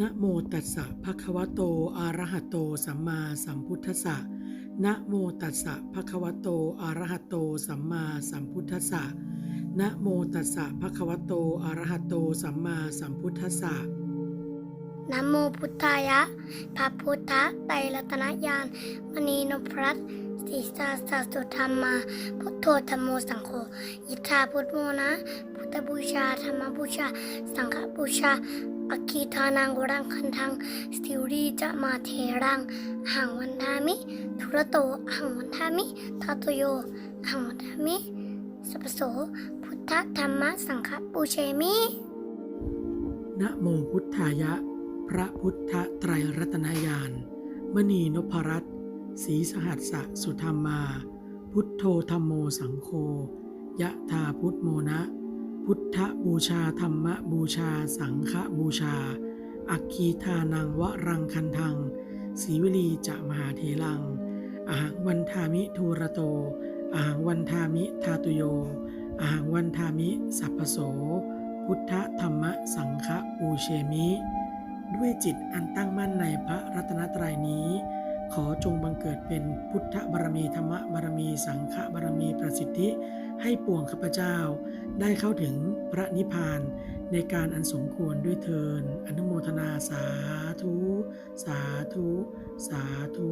นะโมตัสสะภะคะวะโต อะระหะโต สัมมาสัมพุทธัสสะนะโมตัสสะภะคะวะโต อะระหะโต สัมมาสัมพุทธัสสะนะโมตัสสะภะคะวะโต อะระหะโต สัมมาสัมพุทธัสสะนะโมพุทธายะ พระพุทธะไตรรัตนญาณมณีนพรัตน์ศีสาสัสุธรรมมา พุทโธธรรมโมสังโฆยิทธาพุทโมนะ พุทธบูชา ธรรมบูชา สังฆบูชา อคีทานังวรังคันทังสติวรีจะมาเทรังหังวันทามิ ทุระโตหังวันทามิทัตโยหังวันทามิสัพโส พุทธธรรมสังฆปูเชมินะโมพุทธายะ พระพุทธไตรรัตนญาณมณีนพรัตน์ศรีสหัสสะสุธรรมา พุทโธธรรมโมสังโฆยะธาพุทโมนะ พุทธบูชาธรรมบูชา สังฆบูชา อัคคีทานังวรังคันทังศีวลีจะมหาเทลังอาหังวันทามิทูระโตอาหังวันทามิทาตุโยอาหังวันทามิสัพพโส พุทธธรรมสังฆปูเชมิ ด้วยจิตอันตั้งมั่นในพระรัตนตรัยนี้ ขอจงบังเกิดเป็นพุทธบารมีธรรมบารมีสังฆบารมีประสิทธิ ให้ปวงข้าพเจ้า ได้เข้าถึงพระนิพพานในการอันสมควรด้วยเทินอนุโมทนาสาธุ สาธุ สาธุ